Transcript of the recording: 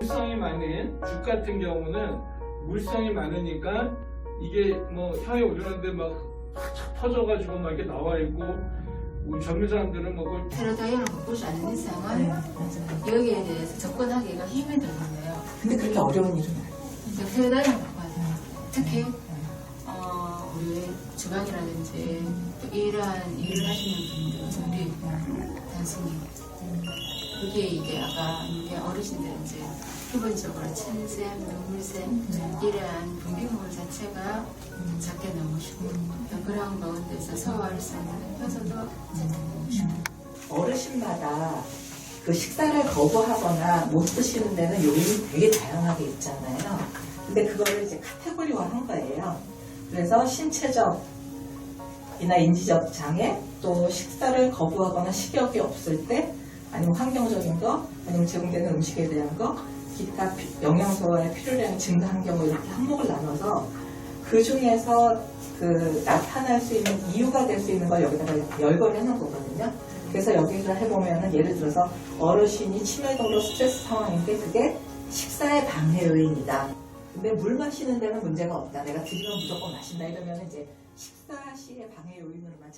물성이 많은 죽 같은 경우는 물성이 많으니까 이게 뭐 혀에 오르는데 막확 퍼져가지고 막 이렇게 나와 있고 우리 젊은 사람들은 뭐 그걸 패러다임을 바꾸지 않는 이상은 여기에 대해서 접근하기가 힘이 들 거예요. 근데 그렇게 어려운 일은 아니에요. 이제 패러다임을 바꿔야 돼요. 특히 어, 우리 주방이라든지 또 이러한 일을 하시는 분들 우리 단순히 그게 이게 아까 이게 어르신들 이제 기본적으로 침샘, 눈물샘 이러한 분비물 자체가 작게 나오시고 그런 가운데서 효소도 작게 나오시고 어르신마다 그 식사를 거부하거나 못 드시는 데는 요인이 되게 다양하게 있잖아요. 근데 그거를 이제 카테고리화 한 거예요. 그래서 신체적이나 인지적 장애, 또 식사를 거부하거나 식욕이 없을 때, 아니면 환경적인 거, 아니면 제공되는 음식에 대한 거, 기타 피- 영양소의 필요량이 증가한 경우 이렇게 항목을 나눠서 그 중에서 그 나타날 수 있는 이유가 될 수 있는 걸 여기다가 열거를 해놓은 거거든요. 그래서 여기를 해보면은 예를 들어서 어르신이 치매적으로 스트레스 상황인데 그게 식사의 방해 요인이다. 근데 물 마시는 데는 문제가 없다. 내가 드리면 무조건 마신다 이러면 이제 식사 시의 방해 요인으로만